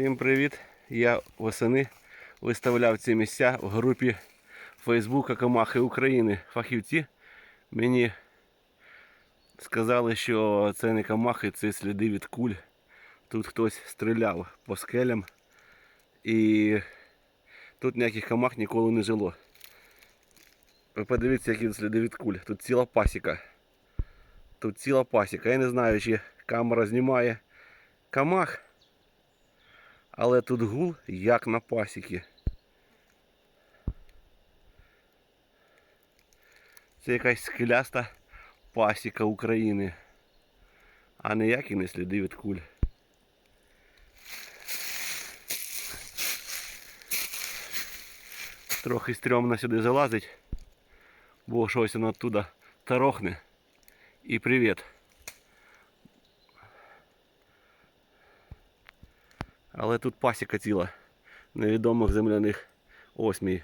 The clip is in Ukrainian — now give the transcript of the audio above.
Всім привіт! Я восени виставляв ці місця в групі Фейсбука Комахи України. Фахівці мені сказали, що це не комахи, це сліди від куль. Тут хтось стріляв по скелям і тут ніяких комах ніколи не жило. Ви подивіться, які сліди від куль. Тут ціла пасіка. Тут ціла пасіка. Я не знаю, чи камера знімає комах. Але тут гул як на пасіки. Це якась скеляста пасіка України. А ніякі не сліди від куль. Трохи стрьомно сюди залазить, бо щось воно оттуда тарохне. І привіт. Але тут пасіка ціла невідомих земляних осмій.